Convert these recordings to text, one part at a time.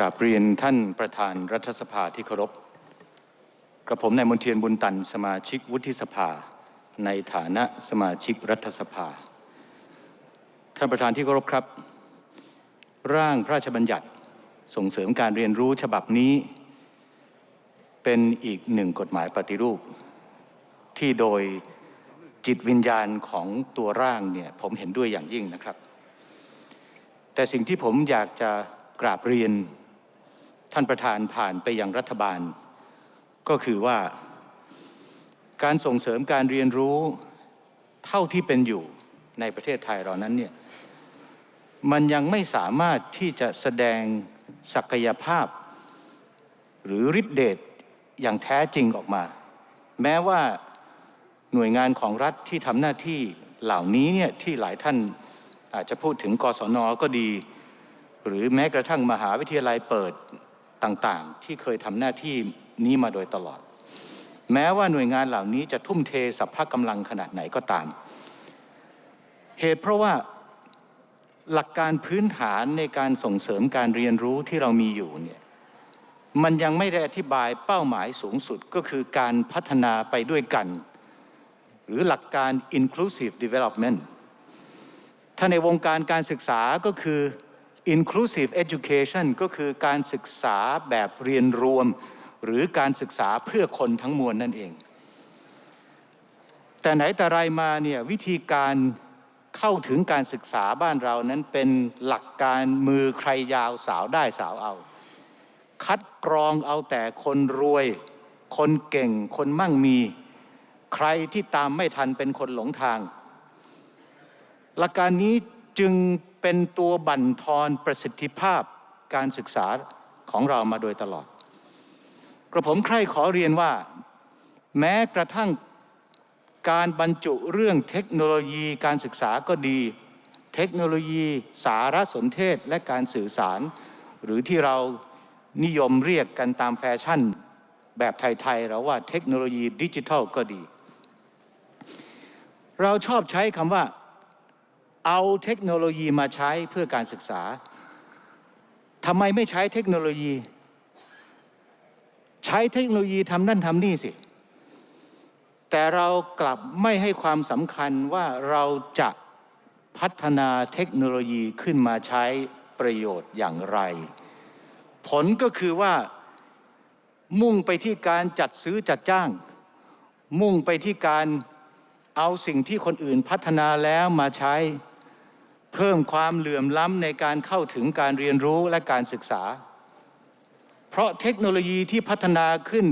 กราบเรียนท่านประธานรัฐสภาที่เคารพ กระผมนายมนเทียนบุญตัน สมาชิกวุฒิสภา ในฐานะสมาชิกรัฐสภา ท่านประธานที่เคารพครับ ร่างพระราชบัญญัติส่งเสริมการเรียนรู้ฉบับนี้ เป็นอีกหนึ่งกฎหมายปฏิรูป ที่โดยจิตวิญญาณของตัวร่างเนี่ยผมเห็นด้วยอย่างยิ่งนะครับ แต่สิ่งที่ผมอยากจะกราบเรียน ท่านประธานผ่านไปยังรัฐบาล ก็คือว่า การส่งเสริมการเรียนรู้เท่าที่เป็นอยู่ในประเทศไทยเรานั้นเนี่ยมันยังไม่สามารถที่จะแสดงศักยภาพ หรือฤทธิเดชอย่างแท้จริงออกมา แม้ว่าหน่วยงานของรัฐที่ทำหน้าที่เหล่านี้เนี่ยที่หลายท่านอาจจะพูดถึงกศนก็ดี หรือแม้กระทั่งมหาวิทยาลัยเปิด ต่างๆ ที่เคยทำหน้าที่นี้มาโดยตลอด แม้ว่าหน่วยงานเหล่านี้จะทุ่มเทสัพพะกำลังขนาดไหนก็ตาม เหตุเพราะว่าหลักการพื้นฐานในการส่งเสริมการเรียนรู้ที่เรามีอยู่เนี่ยมันยังไม่ได้อธิบายเป้าหมายสูงสุดก็คือการพัฒนาไปด้วยกัน หรือหลักการ inclusive development ถ้าในวงการการศึกษาก็คือ inclusive education ก็คือการศึกษาแบบเรียนรวม หรือการศึกษาเพื่อคนทั้งมวลนั่นเอง แต่ไหนแต่ไรมาเนี่ยวิธีการเข้าถึงการศึกษาบ้านเรานั้นเป็นหลักการมือใครยาวสาวได้สาวเอา คัดกรองเอาแต่คนรวย คนเก่งคนมั่งมี ใครที่ตามไม่ทันเป็นคนหลงทาง หลักการนี้จึง เป็นตัวบั่นทอนประสิทธิภาพการศึกษาของเรามาโดยตลอด กระผมใคร่ขอเรียนว่า แม้กระทั่งการบรรจุเรื่องเทคโนโลยีการศึกษาก็ดี เทคโนโลยีสารสนเทศและการสื่อสาร หรือที่เรานิยมเรียกกันตามแฟชั่น แบบไทย ๆ เราว่าเทคโนโลยีดิจิทัลก็ดี เราชอบใช้คำว่า เอาเทคโนโลยีมาใช้เพื่อการศึกษาทำไมไม่ใช้เทคโนโลยี ใช้เทคโนโลยีทำนั่นทำนี่สิ แต่เรากลับไม่ให้ความสำคัญว่าเราจะพัฒนาเทคโนโลยีขึ้นมาใช้ประโยชน์อย่างไร ผลก็คือว่ามุ่งไปที่การจัดซื้อจัดจ้าง มุ่งไปที่การเอาสิ่งที่คนอื่นพัฒนาแล้วมาใช้ เพิ่มความเหลื่อมล้ำในการเข้าถึงการเรียนรู้และการศึกษา เพราะเทคโนโลยีที่พัฒนาขึ้น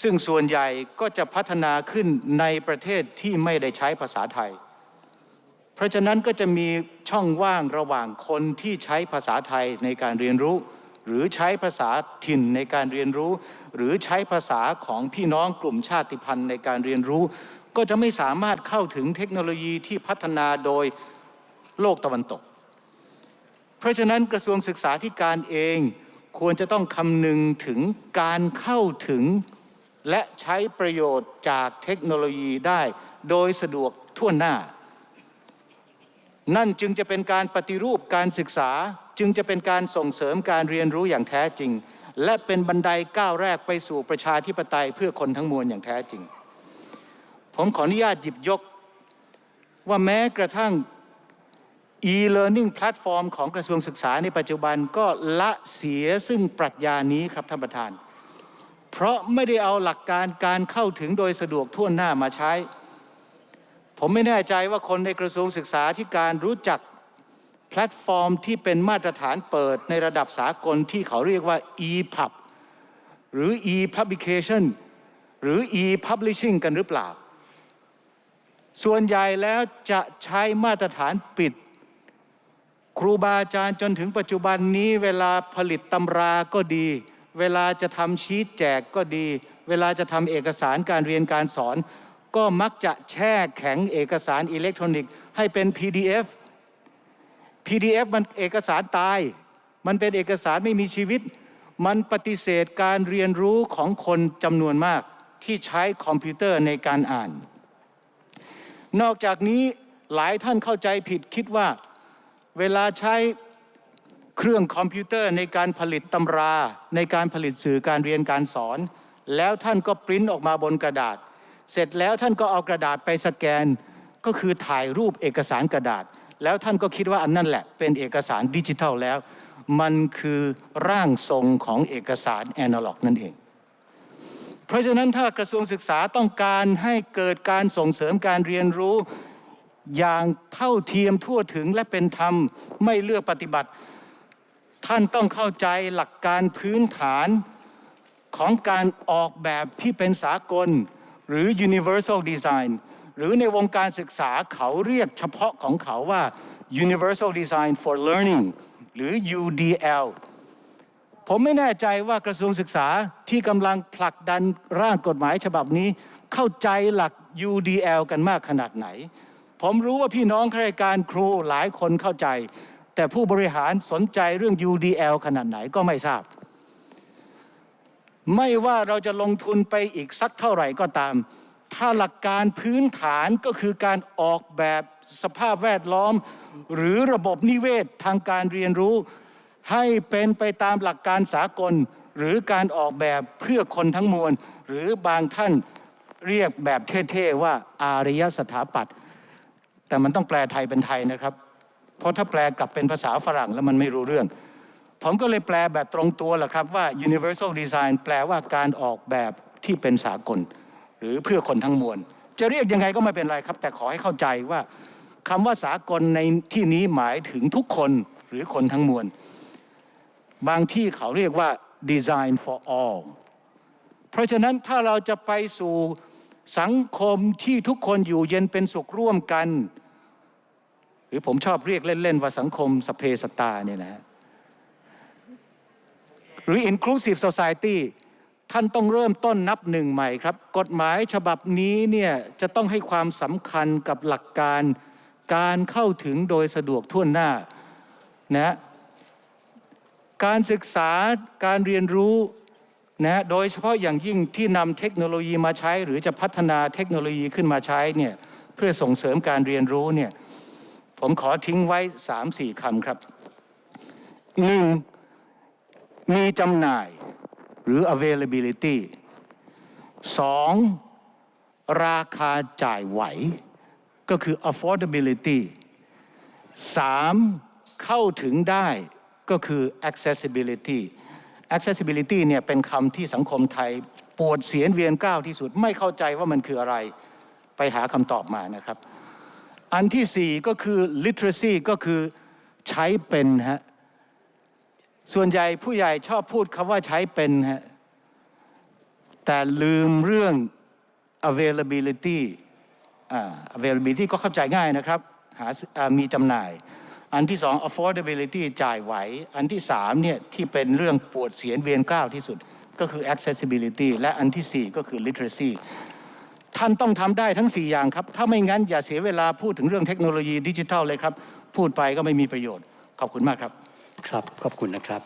ซึ่งส่วนใหญ่ก็จะพัฒนาขึ้นในประเทศที่ไม่ได้ใช้ภาษาไทย เพราะฉะนั้นก็จะมีช่องว่างระหว่างคนที่ใช้ภาษาไทยในการเรียนรู้ หรือใช้ภาษาถิ่นในการเรียนรู้ หรือใช้ภาษาของพี่น้องกลุ่มชาติพันธุ์ในการเรียนรู้ ก็จะไม่สามารถเข้าถึงเทคโนโลยีที่พัฒนาโดย โลกตะวันตก เพราะฉะนั้นกระทรวงศึกษาธิการเองควรจะต้องคำนึงถึงการเข้าถึง และใช้ประโยชน์จากเทคโนโลยีได้โดยสะดวกทั่วหน้า นั่นจึงจะเป็นการปฏิรูปการศึกษาจึงจะเป็นการส่งเสริมการเรียนรู้อย่างแท้จริง และเป็นบันไดก้าวแรกไปสู่ประชาธิปไตยเพื่อคนทั้งมวลอย่างแท้จริง ผมขออนุญาตหยิบยก ว่าแม้กระทั่ง e-learning platform ของกระทรวงศึกษาในปัจจุบันก็ละเสียซึ่งปรัชญานี้ครับท่านประธาน เพราะไม่ได้เอาหลักการการเข้าถึงโดยสะดวกทั่วหน้ามาใช้ ผมไม่แน่ใจว่าคนในกระทรวงศึกษาที่การรู้จักแพลตฟอร์มที่เป็นมาตรฐานเปิดในระดับสากลที่เขาเรียกว่า e-pub หรือ e-publication หรือ e-publishing กันหรือเปล่า ส่วนใหญ่แล้วจะใช้มาตรฐานปิด ครูบาอาจารย์จนถึงปัจจุบันนี้เวลาผลิตตำราก็ดี เวลาจะทำชีตแจกก็ดี เวลาจะทำเอกสารการเรียนการสอน ก็มักจะแช่แข็งเอกสารอิเล็กทรอนิกส์ให้เป็น PDF PDF มันเอกสารตาย มันเป็นเอกสารไม่มีชีวิต มันปฏิเสธการเรียนรู้ของคนจำนวนมากที่ใช้คอมพิวเตอร์ในการอ่าน นอกจากนี้หลายท่านเข้าใจผิดคิดว่า เวลาใช้เครื่องคอมพิวเตอร์ในการผลิตตำรา ในการผลิตสื่อการเรียนการสอน แล้วท่านก็ปริ้นออกมาบนกระดาษ เสร็จแล้วท่านก็เอากระดาษไปสแกน ก็คือถ่ายรูปเอกสารกระดาษ แล้วท่านก็คิดว่าอันนั่นแหละเป็นเอกสารดิจิทัลแล้ว มันคือร่างทรงของเอกสารแอนะล็อกนั่นเอง เพราะฉะนั้นถ้ากระทรวงศึกษาต้องการให้เกิดการส่งเสริมการเรียนรู้ อย่างเท่าเทียมทั่วถึงและเป็นธรรมไม่เลือกปฏิบัติ ท่านต้องเข้าใจหลักการพื้นฐานของการออกแบบที่เป็นสากล หรือ universal design หรือในวงการศึกษาเขาเรียกเฉพาะของเขาว่า universal design for learning หรือ UDL ผมไม่แน่ใจว่ากระทรวงศึกษาที่กำลังผลักดันร่างกฎหมายฉบับนี้ เข้าใจหลัก UDL กันมากขนาดไหน ผมรู้ว่าพี่น้องข้าราชการครูหลายคนเข้าใจ แต่ผู้บริหารสนใจเรื่อง UDL ขนาดไหนก็ไม่ทราบ ไม่ว่าเราจะลงทุนไปอีกสักเท่าไหร่ก็ตาม ถ้าหลักการพื้นฐานก็คือการออกแบบสภาพแวดล้อม หรือระบบนิเวศทางการเรียนรู้ ให้เป็นไปตามหลักการสากล หรือการออกแบบเพื่อคนทั้งมวล หรือบางท่านเรียกแบบเท่ๆว่าอารยสถาปัตย์ แต่มันต้องแปลไทยเป็นไทยนะครับ เพราะถ้าแปลกลับเป็นภาษาฝรั่งแล้วมันไม่รู้เรื่อง ผมก็เลยแปลแบบตรงตัวแหละครับว่า universal design แปลว่าการออกแบบที่เป็นสากล หรือเพื่อคนทั้งมวล จะเรียกยังไงก็ไม่เป็นไรครับ แต่ขอให้เข้าใจว่าคำว่าสากลในที่นี้หมายถึงทุกคนหรือคนทั้งมวล บางที่เขาเรียกว่า design for all เพราะฉะนั้นถ้าเราจะไปสู่สังคมที่ทุกคนอยู่เย็นเป็นสุขร่วมกัน หรือผมชอบเรียกเล่น ๆ ว่าสังคมสเพสตาเนี่ยนะฮะหรือ inclusive society ท่านต้องเริ่มต้นนับหนึ่งใหม่ครับ กฎหมายฉบับนี้เนี่ยจะต้องให้ความสำคัญกับหลักการการเข้าถึงโดยสะดวกทั่วหน้านะการศึกษาการเรียนรู้นะโดยเฉพาะอย่างยิ่งที่นำเทคโนโลยีมาใช้ หรือจะพัฒนาเทคโนโลยีขึ้นมาใช้เนี่ยเพื่อส่งเสริมการเรียนรู้เนี่ย ผมขอทิ้งไว้3-4คำครับหนึ่งมีจำหน่ายหรือ availability สองราคาจ่ายไหว ก็คือ affordability สามเข้าถึงได้ก็คือ accessibility accessibility เนี่ยเป็นคำที่สังคมไทยปวดเสียนเวียนกล้าวที่สุด ไม่เข้าใจว่ามันคืออะไร ไปหาคำตอบมานะครับ อันที่สี่ก็คือ literacy ก็คือใช้เป็นฮะส่วนใหญ่ผู้ใหญ่ชอบพูดคำว่าใช้เป็นฮะแต่ลืมเรื่อง availability availability ก็เข้าใจง่ายนะครับหาซื้ออ่ามีจำหน่าย อันที่สอง affordability จ่ายไหว อันที่สามเนี่ยที่เป็นเรื่องปวดเสียนเวียนกล้าวที่สุดก็คือ accessibility และอันที่สี่ก็คือ literacy ท่านต้องทำได้ทั้ง 4 อย่างครับ ถ้าไม่งั้นอย่าเสียเวลาพูดถึงเรื่องเทคโนโลยีดิจิทัลเลยครับ พูดไปก็ไม่มีประโยชน์ ขอบคุณมากครับ ครับ ขอบคุณนะครับ